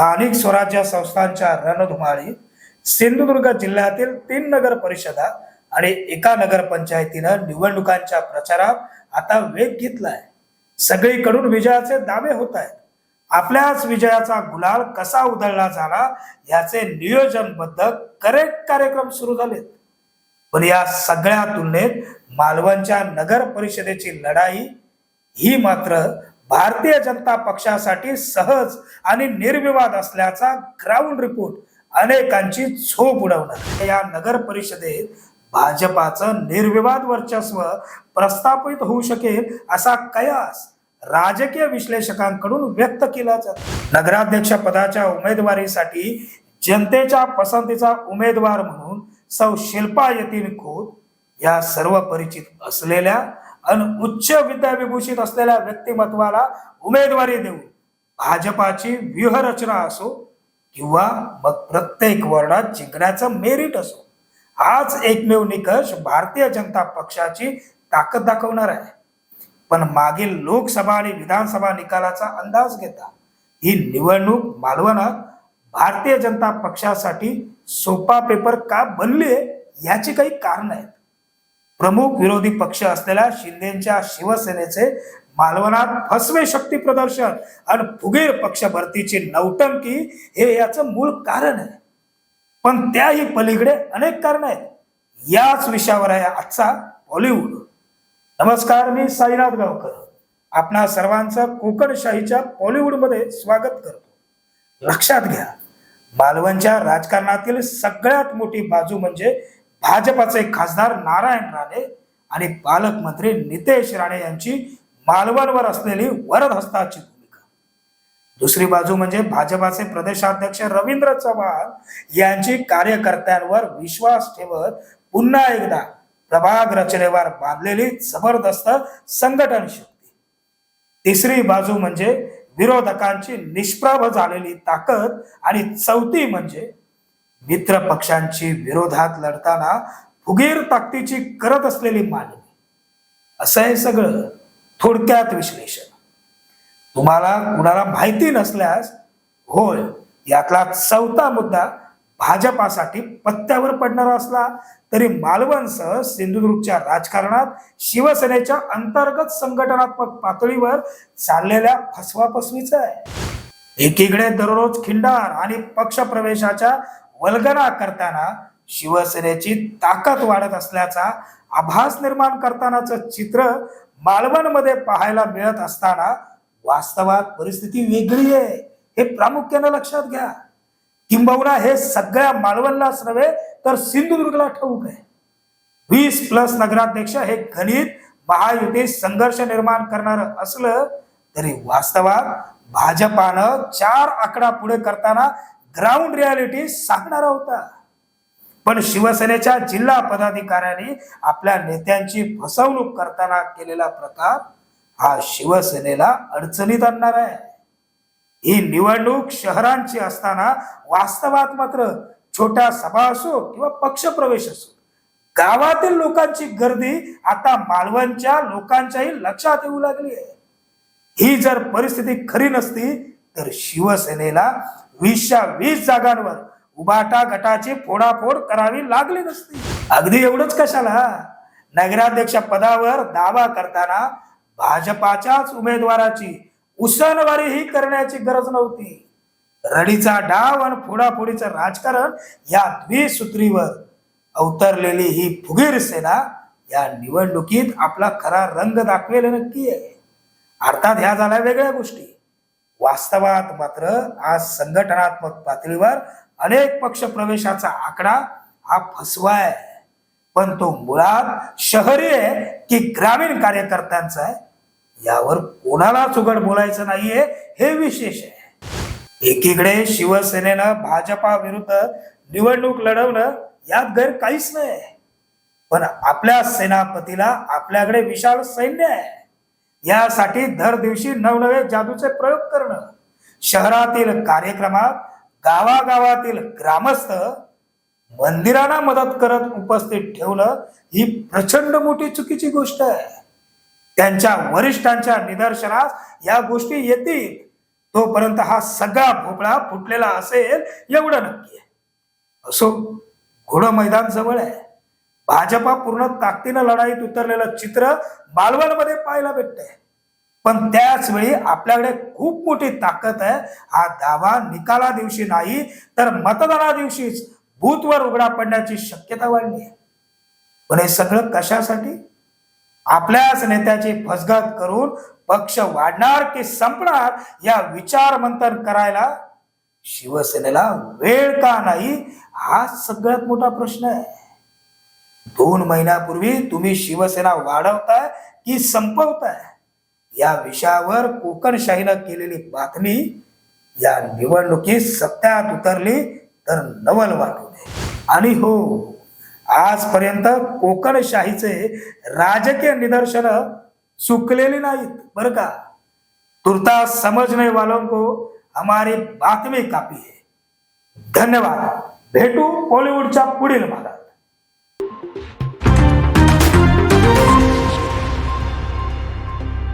स्थानिक स्वराज्य संस्थांच्या रणधुमाळी सिंधुदुर्ग जिल्ह्यातील तीन नगर परिषदा आणि एका नगरपंचायतीनं निवडणुकांच्या प्रचारात आता वेग घेतलाय. सगळीकडून विजयाचे दावे होत आहेत. आपल्याच विजयाचा गुलाल कसा उधळला झाला याचे नियोजनबद्ध करेक्ट कार्यक्रम सुरू झालेत. पण या सगळ्या तुलनेत मालवणच्या नगर परिषदेची लढाई ही मात्र भारतीय जनता पक्षासाठी सहज आणि निर्विवाद असल्याचा ग्राउंड रिपोर्ट अनेकांची झोप उडवणार. या नगर परिषदेत भाजपाचं निर्विवाद वर्चस्व प्रस्थापित होऊ शकेल असा कयास राजकीय विश्लेषकांकडून व्यक्त केला जातो. नगराध्यक्ष पदाच्या उमेदवारीसाठी जनतेच्या पसंतीचा उमेदवार म्हणून सौ शिल्पा यतीन खोत या सर्व परिचित असलेल्या आणि उच्च विद्याविभूषित असलेल्या व्यक्तिमत्वाला उमेदवारी देऊन भाजपाची व्यूहरचना असो किंवा मग प्रत्येक वर्णात जिंकण्याचं मेरिट असो. हाच एकमेव निकष भारतीय जनता पक्षाची ताकद दाखवणार आहे. पण मागील लोकसभा आणि विधानसभा निकालाचा अंदाज घेता ही निवडणूक मालवणात भारतीय जनता पक्षासाठी सोपा पेपर का बनली याची काही कारण आहेत. प्रमुख विरोधी पक्ष असलेल्या शिंदेच्या शिवसेनेचे मालवणात फसवे शक्ती प्रदर्शन आणि फुगेर पक्ष भरतीची नौटंकी हे याचं मूळ कारण आहे. पण त्याही पलीकडे अनेक कारण आहेत. याच विषयावर आहे आजचा बॉलिवूड. नमस्कार मी साईनाथ गावकर. आपणा सर्वांचं कोकणशाहीच्या बॉलिवूडमध्ये स्वागत करतो. लक्षात घ्या मालवणच्या राजकारणातील सगळ्यात मोठी बाजू म्हणजे भाजपाचे खासदार नारायण राणे आणि पालकमंत्री नितेश राणे यांची मालवणवर असलेली वरद हस्ताची भूमिका. दुसरी बाजू म्हणजे भाजपाचे प्रदेशाध्यक्ष रवींद्र चव्हाण यांची कार्यकर्त्यांवर विश्वास ठेवत पुन्हा एकदा प्रभाग रचनेवर बांधलेली जबरदस्त संघटन शक्ती. तिसरी बाजू म्हणजे विरोधकांची निष्प्रभ झालेली ताकद आणि चौथी म्हणजे मित्र पक्षांची विरोधात लढताना फुगीर ताकदीची करत असलेली मांडणी. असं हे सगळं थोडक्यात विश्लेषण. तुम्हाला कुणाला माहिती नसल्यास होय यातला चौथा मुद्दा भाजपासाठी पत्त्यावर पडणारा असला तरी मालवणसह सिंधुदुर्गच्या राजकारणात शिवसेनेच्या अंतर्गत संघटनात्मक पातळीवर चाललेल्या फसवाफसवीच आहे. एकीकडे दररोज खिंडार आणि पक्षप्रवेशाच्या वल्गना करताना शिवसेनेची ताकद वाढत असल्याचा आभास निर्माण करतानाच चित्र मालवणमध्ये पाहायला मिळत असताना वास्तवात परिस्थिती वेगळी आहे. हे प्रामुख्यानं लक्षात घ्या. किंबहुना हे सगळ्या मालवणलाच नव्हे तर सिंधुदुर्गला ठाऊक आहे. वीस प्लस नगराध्यक्ष हे गणित महायुती संघर्ष निर्माण करणार असलं तरी वास्तवात भाजपानं चार आकडा पुढे करताना ग्राउंड रियालिटी सांगणारा होता. पण शिवसेनेच्या जिल्हा पदाधिकाऱ्यांनी आपल्या नेत्यांची फसवणूक करताना केलेला प्रकार हा शिवसेनेला अडचणीत आणणार आहे. ही निवडणूक शहरांची असताना वास्तवात मात्र छोट्या सभा असो किंवा पक्षप्रवेश असो गावातील लोकांची गर्दी आता मालवणच्या लोकांच्याही लक्षात येऊ लागली आहे. ही जर परिस्थिती खरी नसती तर शिवसेनेला वीसच्या वीस जागांवर उबाटा गटाची फोडाफोड करावी लागली नसती. अगदी एवढंच कशाला? नगराध्यक्ष पदावर दावा करताना भाजपाच्याच उमेदवाराची उसणवारी ही करण्याची गरज नव्हती. रडीचा डाव आणि फोडाफोडीचं राजकारण या द्विसूत्रीवर अवतरलेली ही फुगीर सेना या निवडणुकीत आपला खरा रंग दाखवेल नक्की आहे. अर्थात ह्या झाल्या वेगळ्या गोष्टी. वास्तवात मात्र आज संघटनात्मक पातळीवर अनेक पक्ष प्रवेशाचा आकडा हा फसवा आहे पण तो मुळात शहरी आहे की ग्रामीण कार्यकर्त्यांचा आहे? यावर कोणालाच उघड बोलायचं नाहीये हे विशेष आहे. एकीकडे शिवसेनेनं भाजपा विरुद्ध निवडणूक लढवणं यात गैर काहीच नाही. पण आपल्या सेनापतीला आपल्याकडे विशाल सैन्य आहे. यासाठी दर दिवशी नवनवे जादूचे प्रयोग करणं शहरातील कार्यक्रमात गावागावातील ग्रामस्थ मंदिरांना मदत करत उपस्थित ठेवणं ही प्रचंड मोठी चुकीची गोष्ट आहे. त्यांच्या वरिष्ठांच्या निदर्शनास या गोष्टी येतील. तोपर्यंत हा सगळा भोपळा फुटलेला असेल एवढं नक्की आहे. असो घोडं मैदान जवळ आहे. भाजपा पूर्ण ताकदीनं लढाईत उतरलेलं चित्र मालवणमध्ये पाहायला भेटतंय. पण त्याच वेळी आपल्याकडे खूप मोठी ताकद आहे. हा दावा निकाला दिवशी नाही तर मतदाना दिवशीच बूथवर उघडा पडण्याची शक्यता वाढली आहे. पण हे सगळं कशासाठी? आपल्याच नेत्याची फसगत करून पक्ष वाढणार की संपणार या विचार मंथन करायला शिवसेनेला वेळ का नाही? हा सगळ्यात मोठा प्रश्न आहे. दोन महिन्यापूर्वी तुम्ही शिवसेना वाढवताय की संपवताय? या विषयावर कोकणशाहीनं केलेली बातमी या निवडणुकीत सत्यात उतरली तर नवल वाटू नये. आणि हो आजपर्यंत कोकणशाहीचे राजकीय निदर्शन चुकलेली नाहीत बरं का? तुर्ता समजणे वालों को हमारी बातमी कापी है. धन्यवाद. भेटू बॉलिवूडच्या पुढील भागात.